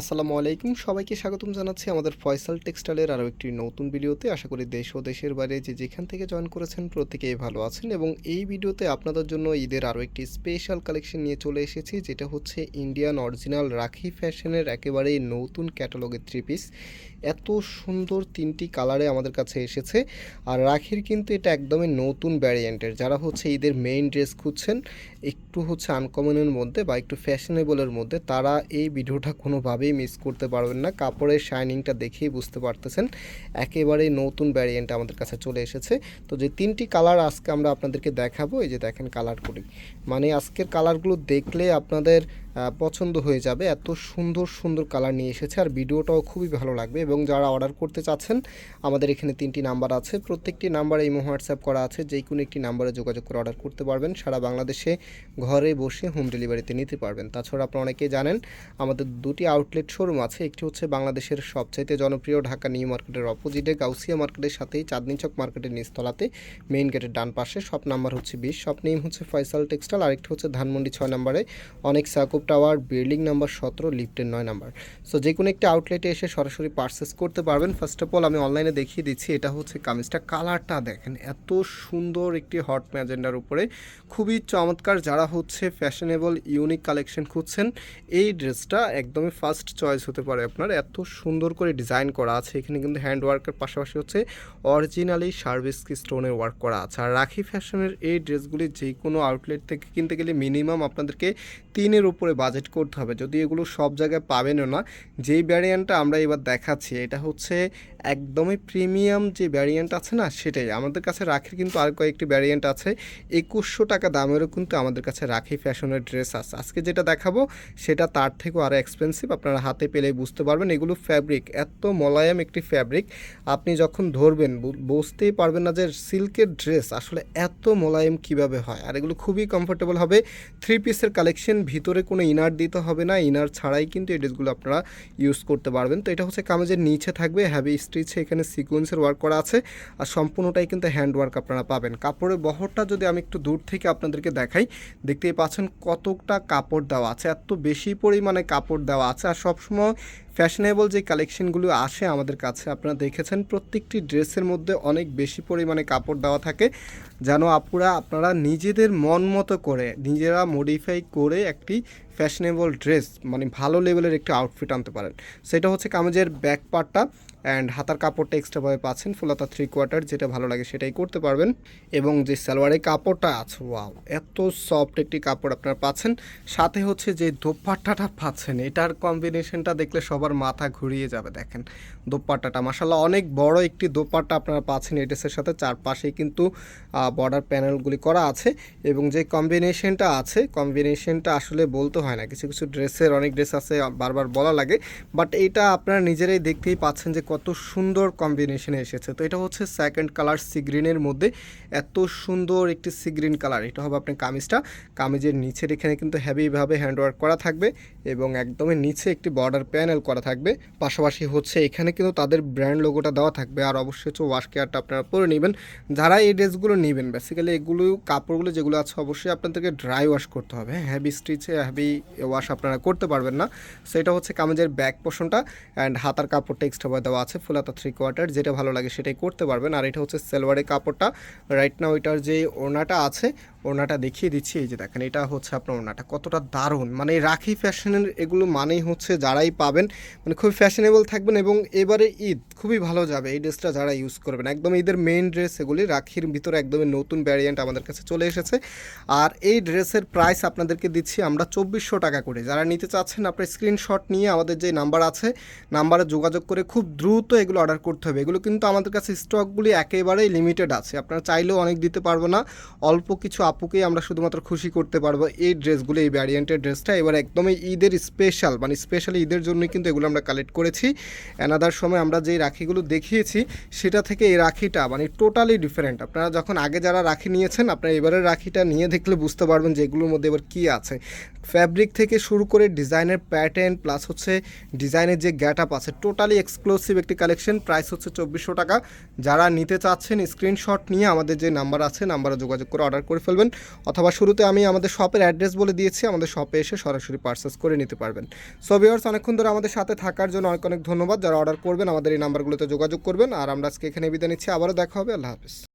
আসসালামু আলাইকুম। সবাইকে স্বাগতম জানাচ্ছি আমাদের ফয়সাল টেক্সটাইলের আরও একটি নতুন ভিডিওতে। আশা করি দেশ ও দেশের বাইরে যে যেখান থেকে জয়েন করেছেন প্রত্যেকেই ভালো আছেন এবং এই ভিডিওতে আপনাদের জন্য ঈদের আরও একটি স্পেশাল কালেকশন নিয়ে চলে এসেছি, যেটা হচ্ছে ইন্ডিয়ান অরিজিনাল রাখি ফ্যাশনের একেবারেই নতুন ক্যাটালগের থ্রি পিস এত সুন্দর তিনটি কালারে আমাদের কাছে এসেছে। আর রাখির কিন্তু এটা একদমই নতুন ভ্যারিয়েন্টের যারা হচ্ছে ঈদের মেইন ড্রেস খুঁজছেন, একটু হচ্ছে আনকমনের মধ্যে বা একটু ফ্যাশনেবলের মধ্যে, তারা এই ভিডিওটা কোনোভাবেই মিস করতে পারবেন না। কাপড়ের শাইনিংটা দেখেই বুঝতে পারতেছেন। একেবারেই নতুন ভ্যারিয়েন্ট আমাদের কাছে চলে এসেছে। তো যে তিনটি কালার আজকে আমরা আপনাদেরকে দেখাবো, এই যে দেখেন কালার করি। মানে আজকের কালারগুলো দেখলে আপনাদের পছন্দ হয়ে যাবে। এত সুন্দর সুন্দর কালার নিয়ে এসেছে আর ভিডিওটাও খুবই ভালো লাগবে এবং যারা অর্ডার করতে চাচ্ছেন, আমাদের এখানে তিনটি নাম্বার আছে। প্রত্যেকটি নাম্বারে ইমো হোয়াটসঅ্যাপ করা আছে। যে কোনো একটি নাম্বারে যোগাযোগ করে অর্ডার করতে পারবেন। সারা বাংলাদেশে ঘরে বসে হোম ডেলিভারিতে নিতে পারবেন। তাছাড়া আপনারা অনেকেই জানেন, আমাদের দুটি আউটলেট শোরুম আছে। একটি হচ্ছে বাংলাদেশের সবচাইতে জনপ্রিয় ঢাকা নিউ মার্কেটের অপোজিটে গাউসিয়া মার্কেটের সাথেই চাঁদনি চক মার্কেটের নিচতলাতে মেইন গেটের ডান পাশে। শপ নাম্বার হচ্ছে বিশ শপ নেম হচ্ছে ফয়সাল টেক্সটাইল আরেকটি হচ্ছে ধানমন্ডি ছয় নম্বরে অনেক সাকুব টাওয়ার বিল্ডিং নাম্বার সতেরো লিফটের নয় নাম্বার সো যে কোনো একটি আউটলেটে এসে সরাসরি পারচেস করতে পারবেন। ফার্স্ট অফ অল আমি অনলাইনে দেখিয়ে দিচ্ছি, এটা হচ্ছে কামিজটা। কালারটা দেখেন, এত সুন্দর একটি হট ম্যাজেন্ডার উপরে। খুবই চমৎকার যারা হচ্ছে ফ্যাশনেবল ইউনিক কালেকশন খুঁজছেন, এই ড্রেসটা একদমই ফার্স্ট চয়েস হতে পারে আপনার। এত সুন্দর করে ডিজাইন করা আছে। এখানে কিন্তু হ্যান্ড ওয়ার্কের পাশাপাশি হচ্ছে অরিজিনালি সার্ভিস কি স্টোনের ওয়ার্ক করা আছে। আর রাখি ফ্যাশনের এই ড্রেসগুলি যে কোনো আউটলেট থেকে কিনতে গেলে মিনিমাম আপনাদেরকে তিনের উপরে বাজেট করতে হবে। যদি এগুলো সব জায়গায় পাবেনও না, যেই ভ্যারিয়েন্টটা আমরা এবার দেখাচ্ছি, এটা হচ্ছে একদমই প্রিমিয়াম যে ভ্যারিয়েন্ট আছে না, সেটাই। আমাদের কাছে রাখির কিন্তু আর কয়েকটি ভ্যারিয়েন্ট আছে। একুশশো টাকা দামেরও কিন্তু আমাদের কাছে রাখি ফ্যাশনের ড্রেস আছে। আজকে যেটা দেখাবো, সেটা তার থেকেও আরও এক্সপেন্সিভ আপনারা হাতে পেলেই বুঝতে পারবেন। এগুলো ফ্যাব্রিক এত মোলায়েম একটি ফ্যাব্রিক আপনি যখন ধরবেন বুঝতেই পারবেন না যে সিল্কের ড্রেস আসলে এত মোলায়েম কীভাবে হয়। আর এগুলো খুবই কমফোর্টেবল হবে। থ্রি পিসের কালেকশন ভিতরে কোনো ইনার দিতে হবে না। ইনার ছাড়াই কিন্তু এই ড্রেসগুলো আপনারা ইউজ করতে পারবেন। তো এটা হচ্ছে কামেজের নিচে থাকবে হ্যাভি স্টিচে এখানে সিকোয়েন্সের ওয়ার্ক করা আছে আর সম্পূর্ণটাই কিন্তু হ্যান্ড ওয়ার্ক আপনারা পাবেন। কাপড়ের বহরটা যদি আমি একটু দূর থেকে আপনাদেরকে দেখাই, দেখতেই পাচ্ছেন কতটা কাপড় দেওয়া আছে, এত বেশি পরিমাণে কাপড় দেওয়া আছে আর সবসময় ফ্যাশনেবল যে কালেকশনগুলো আসে আমাদের কাছে, আপনারা দেখেছেন প্রত্যেকটি ড্রেসের মধ্যে অনেক বেশি পরিমাণে কাপড় দেওয়া থাকে, যেন আপুরা, আপনারা নিজেদের মন মতো করে, নিজেরা মডিফাই করে একটি ফ্যাশনেবল ড্রেস মানে ভালো লেভেলের একটি আউটফিট আনতে পারেন। সেটা হচ্ছে কামেজের ব্যাক পার্টটা অ্যান্ড হাতার কাপড়টা এক্সট্রাভাবে পাচ্ছেন ফুলাতা থ্রি কোয়ার্টার যেটা ভালো লাগে সেটাই করতে পারবেন। এবং যে সালোয়ারের কাপড়টা আছে ওয়াও এত সফট একটি কাপড় আপনারা পাচ্ছেন। সাথে হচ্ছে যে দোপাট্টাটা পাচ্ছেন, এটার কম্বিনেশনটা দেখলে সবার মাথা ঘুরিয়ে যাবে, দেখেন। দোপাট্টাটা মাসাল্লাহ অনেক বড় একটি দোপাট্টা আপনারা পাচ্ছেন এই ড্রেসের সাথে। চারপাশেই কিন্তু বর্ডার প্যানেলগুলি করা আছে এবং যে কম্বিনেশনটা আছে কম্বিনেশনটা আসলে বলতে হয় না। কিছু কিছু ড্রেসের অনেক ড্রেস আছে, বারবার বলা লাগে। বাট এটা আপনারা নিজেরাই দেখতেই পাচ্ছেন যে কত সুন্দর কম্বিনেশনে এসেছে। তো এটা হচ্ছে সেকেন্ড কালার সি গ্রিনের মধ্যে। এত সুন্দর একটি সি গ্রিন কালার এটা হবে আপনার কামিজটা। কামিজের নিচের এখানে কিন্তু হেভিভাবে হ্যান্ডওয়ার্ক করা থাকবে এবং একদমই নিচে একটি বর্ডার প্যানেল করা থাকবে। পাশাপাশি হচ্ছে এখানে কিন্তু তাদের ব্র্যান্ড লোগোটা দেওয়া থাকবে। আর অবশ্যই হচ্ছে ওয়াশ কেয়ারটা আপনারা পরে নেবেন। যারা এই ড্রেসগুলো নেবেন বেসিক্যালি এগুলো কাপড়গুলো যেগুলো আছে অবশ্যই আপনাদেরকে ড্রাই ওয়াশ করতে হবে। হ্যাঁ হ্যাভি স্টিচে হ্যাভি ওয়াশ আপনারা করতে পারবেন না। সেটা হচ্ছে কামিজের ব্যাক পোর্শনটা অ্যান্ড হাতার কাপড়টা এক্সট্রা দেওয়া আছে ফুল ফুলাতা থ্রি কোয়ার্টার যেটা ভালো লাগে সেটাই করতে পারবেন। আর এটা হচ্ছে সেলওয়ারের কাপড়টা। রাইট না ওইটার যে ওড়নাটা আছে, ওড়নাটা দেখিয়ে দিচ্ছি। এই যে দেখেন, এটা হচ্ছে আপনার ওড়নাটা। কতটা দারুণ। মানে রাখি ফ্যাশনের এগুলো মানেই হচ্ছে যারাই পাবেন মানে খুবই ফ্যাশনেবল থাকবেন এবং এবারে ঈদ খুবই ভালো যাবে। এই ড্রেসটা যারা ইউজ করবেন একদম ঈদের মেন ড্রেস এগুলি রাখির ভিতরে একদমই নতুন ভ্যারিয়েন্ট আমাদের কাছে চলে এসেছে। আর এই ড্রেসের প্রাইস আপনাদেরকে দিচ্ছি আমরা চব্বিশশো টাকা করে। যারা নিতে চাচ্ছেন আপনার স্ক্রিনশট নিয়ে আমাদের যে নাম্বার আছে নাম্বারে যোগাযোগ করে খুব দ্রুত এগুলো অর্ডার করতে হবে। এগুলো কিন্তু আমাদের কাছে স্টকগুলি একেবারেই লিমিটেড আছে। আপনারা চাইলেও অনেক দিতে পারব না। অল্প কিছু আপুকেই আমরা শুধুমাত্র খুশি করতে পারব এই ড্রেসগুলো এই ভ্যারিয়েন্টের ড্রেসটা এবার একদমই ঈদের স্পেশাল মানে স্পেশালি ঈদের জন্যই কিন্তু এগুলো আমরা কালেক্ট করেছি। অ্যানাদার সময় আমরা যেই রাখিগুলো দেখিয়েছি, সেটা থেকে এই রাখিটা মানে টোটালি ডিফারেন্ট আপনারা যখন আগে যারা রাখি নিয়েছেন, আপনারা এবারের রাখিটা নিয়ে দেখলে বুঝতে পারবেন যে এগুলোর মধ্যে এবার কী আছে। ফ্যাব্রিক থেকে শুরু করে ডিজাইনের প্যাটার্ন প্লাস হচ্ছে ডিজাইনের যে গ্যাট আপ আছে টোটালি এক্সক্লুসিভ একটি কালেকশন প্রাইস হচ্ছে চব্বিশশো টাকা। যারা নিতে চাচ্ছেন স্ক্রিনশট নিয়ে আমাদের যে নাম্বার আছে নাম্বারে যোগাযোগ করে অর্ডার করে ফেলবেন। অথবা শুরুতে আমি আমাদের শপের অ্যাড্রেস বলে দিয়েছি, আমাদের শপে এসে সরাসরি পার্সেস করে নিতে পারবেন। সো ভিউয়ার্স অনেকক্ষণ ধরে আমাদের সাথে থাকার জন্য অনেক অনেক ধন্যবাদ। যারা অর্ডার করবেন, আমাদের এই নাম্বারগুলোতে যোগাযোগ করবেন। আর আমরা আজকে এখানে বিদায় নিচ্ছি। আবারও দেখা হবে। আল্লাহ হাফিজ।